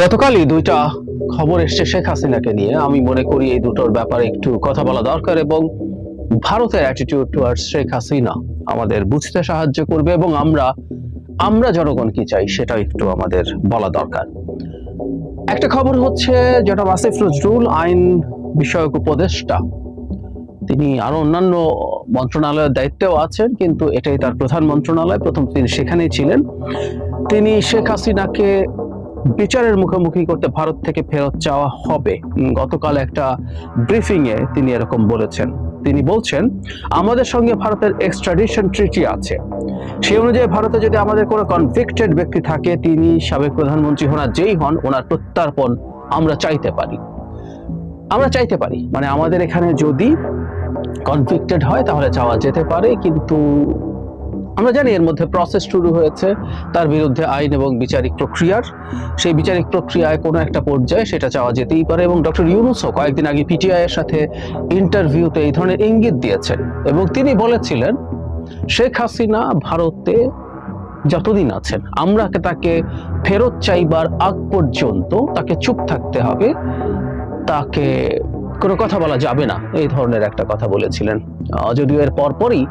গতকালই দুইটা খবর এসছে শেখ হাসিনাকে নিয়ে। আমি মনে করি এই দুটোর ব্যাপারে একটু কথা বলা দরকার এবং ভারতের অ্যাটিটিউড টুয়ার্ডস শেখ হাসিনা আমাদের বুঝতে সাহায্য করবে এবং আমরা আমরা জনগণ কি চাই সেটা একটু আমাদের বলা দরকার। একটা খবর হচ্ছে যেটা আসিফ নজরুল আইন বিষয়ক উপদেষ্টা। তিনি আরও অন্যান্য মন্ত্রণালয়ের দায়িত্বেও আছেন, কিন্তু এটাই তার প্রধান মন্ত্রণালয়। প্রথম তিনি সেখানেই ছিলেন। তিনি শেখ হাসিনাকে বিচারের মুখোমুখি করতে ভারত থেকে ফেরত চাওয়া হবে। গতকাল একটা ব্রিফিং এ তিনি এরকম বলেছেন। তিনি বলছেন, আমাদের সঙ্গে ভারতের এক্সট্রাডিশন ট্রিটি আছে। সেই অনুযায়ী ভারতে যদি আমাদের কোনো কনভিক্টেড ব্যক্তি থাকে, তিনি সাবেক প্রধানমন্ত্রী হন যেই হন, ওনার প্রত্যার্পণ আমরা চাইতে পারি। আমরা চাইতে পারি। মানে আমাদের এখানে যদি কনভিক্টেড হয়, তাহলে চাওয়া যেতে পারে, কিন্তু আমরা জানি এর মধ্যে প্রসেস শুরু হয়েছে, তার বিরুদ্ধে আইন এবং বিচারিক প্রক্রিয়ার। সেই বিচারিক প্রক্রিয়ায় কোনো একটা পর্যায়ে সেটা চাওয়া যেতেই পারে এবং ডক্টর ইউনুসও কয়েকদিন আগে পিটিআই এর সাথে ইন্টারভিউতে এই ধরনের ইঙ্গিত দিয়েছেন এবং তিনি বলেছিলেন, শেখ হাসিনা ভারতে যতদিন আছেন, আমরা তাকে ফেরত চাইবার আগ পর্যন্ত তাকে চুপ থাকতে হবে, তাকে কোনো কথা বলা যাবে না। এই ধরনের একটা কথা বলেছিলেন। যদিও এর পরপরই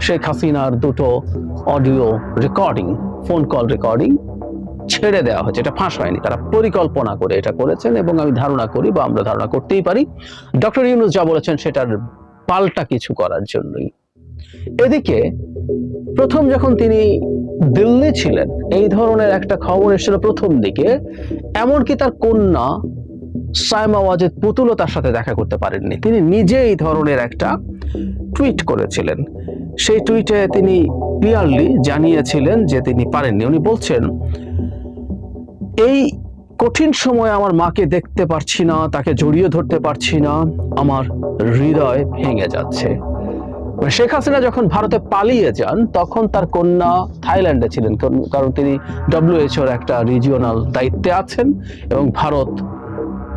শেখ হাসিনার দুটো audio recording, phone call recording ছেড়ে দেওয়া হয়েছে। এটা ফাঁস হয়নি। তারা পরিকল্পনা করে এটা করেছেন এবং আমি ধারণা করি বা আমরা ধারণা করতেই পারি, ডক্টর ইউনুস যা বলেছেন সেটার পাল্টা কিছু করার জন্যই। এদিকে প্রথম যখন তিনি দিল্লি ছিলেন, এই ধরনের একটা খবর এসেছিল প্রথম দিকে, এমনকি তার কন্যা সায়মা ওয়াজেদ পুতুলও তার সাথে দেখা করতে পারেননি। তিনি নিজে এই ধরনের একটা টুইট করেছিলেন। সেই টুইটে তিনি ক্লিয়ারলি জানিয়েছিলেন যে তিনি পারেননি। উনি বলছেন, এই কঠিন সময় আমার মাকে দেখতে পারছি না, তাকে জড়িয়ে ধরতে পারছি না, আমার হৃদয় ভেঙে যাচ্ছে। শেখ হাসিনা যখন ভারতে পালিয়ে যান, তখন তার কন্যা থাইল্যান্ডে ছিলেন, কারণ তিনি ডব্লিউএইচওর একটা রিজিওনাল দায়িত্বে আছেন এবং ভারত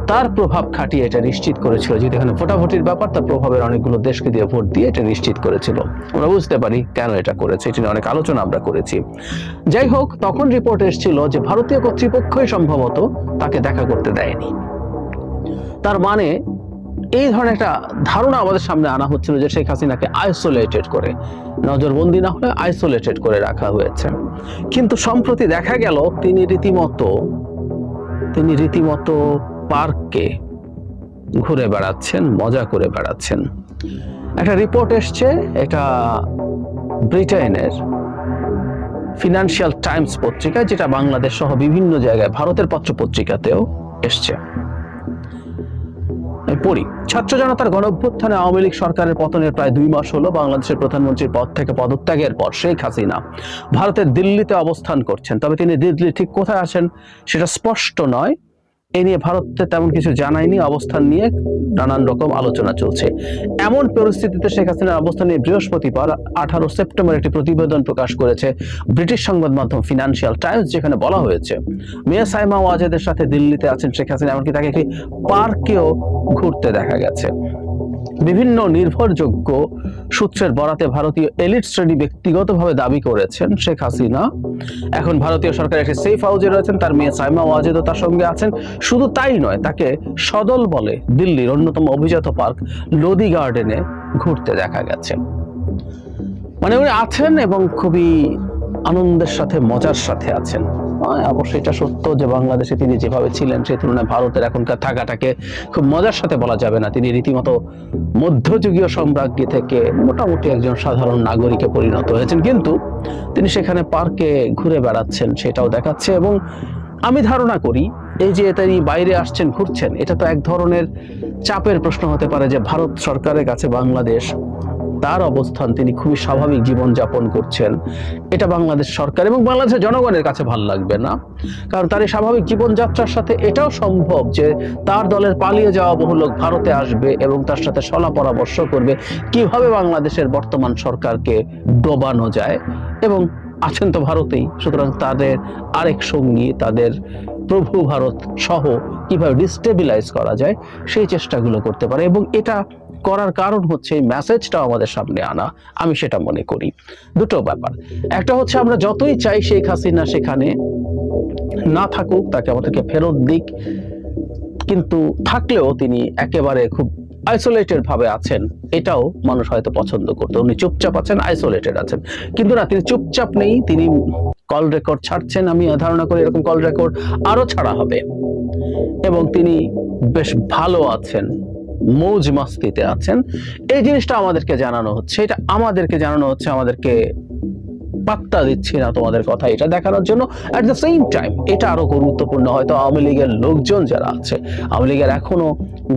তার প্রভাব খাটিয়ে এটা নিশ্চিত করেছিল। যদি এখানে ভোটাভুটির ব্যাপার, তার প্রভাবের অনেকগুলো দেশকে দিয়ে ভোট দিয়ে এটা নিশ্চিত করেছিল। আমরা বুঝতে পারি কেন এটা করেছে। এটা নিয়ে অনেক আলোচনা আমরা করেছি। যাই হোক, তখন রিপোর্ট এসেছিল যে ভারতীয় কর্তৃপক্ষই সম্ভবত তাকে দেখা করতে দেয়নি। তার মানে এই ধরনের একটা ধারণা আমাদের সামনে আনা হচ্ছিল যে শেখ হাসিনাকে আইসোলেটেড করে, নজরবন্দি না হলে আইসোলেটেড করে রাখা হয়েছে। কিন্তু সম্প্রতি দেখা গেল, তিনি রীতিমতো তিনি রীতিমতো পার্কে ঘুরে বেড়াচ্ছেন, মজা করে বেড়াচ্ছেন। একটা রিপোর্ট এসছে, এটা ব্রিটেনের ফিনান্সিয়াল টাইমস পত্রিকায় যেটা বাংলাদেশ সহ বিভিন্ন জায়গায়, ভারতের পত্র পত্রিকাতেও এসছে। পড়ি। ছাত্র জনতার গণ অভ্যুত্থানে আওয়ামী লীগ সরকারের পতনের প্রায় দুই মাস হলো বাংলাদেশের প্রধানমন্ত্রীর পদ থেকে পদত্যাগের পর, শেখ হাসিনা ভারতের দিল্লিতে অবস্থান করছেন। তবে তিনি দিল্লি ঠিক কোথায় আছেন, সেটা স্পষ্ট নয়। এ নিয়ে ভারতে তেমন কিছু জানায়নি, অবস্থান নিয়ে নানান রকম আলোচনা চলছে। এমন পরিস্থিতিতে শেখ হাসিনার অবস্থান নিয়ে বৃহস্পতিবার আঠারো সেপ্টেম্বর একটি প্রতিবেদন প্রকাশ করেছে ব্রিটিশ সংবাদ মাধ্যম ফিনান্সিয়াল টাইমস, যেখানে বলা হয়েছে, মেয়া সাইমা ওয়াজেদের সাথে দিল্লিতে আছেন শেখ হাসিনা, এমনকি তাকে একটি পার্কেও ঘুরতে দেখা গেছে। বিভিন্ন নির্ভরযোগ্য সূত্রের বরাতে ভারতীয় এলিট শ্রেণি ব্যক্তিগতভাবে দাবি করেছেন শেখ হাসিনা। এখন ভারতীয় সরকার একটি সেফ হাউজে রয়েছেন, তার মেয়ে সাইমা ওয়াজেদও তার সঙ্গে আছেন। শুধু তাই নয়, তাকে সদল বলে দিল্লির অন্যতম অভিজাত পার্ক লোদি গার্ডেনে ঘুরতে দেখা গেছে। মানে উনি আছেন এবং খুবই আনন্দের সাথে, মজার সাথে আছেন। অবশ্যই এটা সত্য যে বাংলাদেশে তিনি যেভাবে ছিলেন সেই তুলনায় ভারতের এখনকার থাকাটাকে খুব মজার সাথে বলা যাবে না। তিনি রীতিমতো মধ্যযুগীয় সম্রাজ্ঞী থেকে মোটামুটি একজন সাধারণ নাগরিকে পরিণত হয়েছেন। কিন্তু তিনি সেখানে পার্কে ঘুরে বেড়াচ্ছেন, সেটাও দেখাচ্ছে। এবং আমি ধারণা করি, এই যে তিনি বাইরে আসছেন, ঘুরছেন, এটা তো এক ধরনের চাপের প্রশ্ন হতে পারে যে ভারত সরকারের কাছে বাংলাদেশ তার অবস্থান তিনি খুবই স্বাভাবিক জীবন যাপন করছেন। এটা বাংলাদেশ সরকার এবং বাংলাদেশের জনগণের কাছে ভালো লাগবে না। কারণ তার এই স্বাভাবিক জীবনযাত্রার সাথে এটাও সম্ভব যে তার দলের পালিয়ে যাওয়া বহু লোক ভারতে আসবে এবং তার সাথে সলা পরামর্শ করবে কীভাবে বাংলাদেশের বর্তমান সরকারকে ডোবানো যায়। এবং আছেন তো ভারতেই, সুতরাং তাদের আরেক সঙ্গী, তাদের প্রভু ভারত সহ কীভাবে ডিস্টেবিলাইজ করা যায়, সেই চেষ্টাগুলো করতে পারে এবং এটা করার কারণ হচ্ছে এই মেসেজটা আমাদের সামনে আনা। আমি সেটা মনে করি। দুটো ব্যাপার। একটা হচ্ছে আমরা যতই চাই শেখ হাসিনা সেখানে না থাকুক, তাকে আমাদেরকে ফেরত দিক, কিন্তু থাকলেও তিনি একেবারে খুব আইসোলেটেড ভাবে আছেন, এটাও মানুষ হয়তো পছন্দ করতো। উনি চুপচাপ আছেন আইসোলেটেড আছেন। কিন্তু না, তিনি চুপচাপ নেই, তিনি কল রেকর্ড ছাড়ছেন, আমি ধারণা করি এরকম কল রেকর্ড আরও ছাড়া হবে। এবং তিনি বেশ ভালো আছেন, মৌজ মাস্তিতে আছেন। এই জিনিসটা আমাদেরকে জানানো হচ্ছে, এটা আমাদেরকে জানানো হচ্ছে, আমাদেরকে পাত্তা দিচ্ছি না তোমাদের কথা এটা দেখানোর জন্য। অ্যাট দ্য সেম টাইম এটা আরও গুরুত্বপূর্ণ, হয়তো আওয়ামী লীগের লোকজন যারা আছে, আওয়ামী লীগের এখনও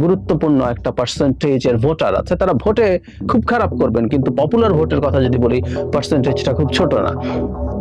গুরুত্বপূর্ণ একটা পার্সেন্টেজের ভোটার আছে, তারা ভোটে খুব খারাপ করবেন, কিন্তু পপুলার ভোটের কথা যদি বলি পার্সেন্টেজটা খুব ছোট না।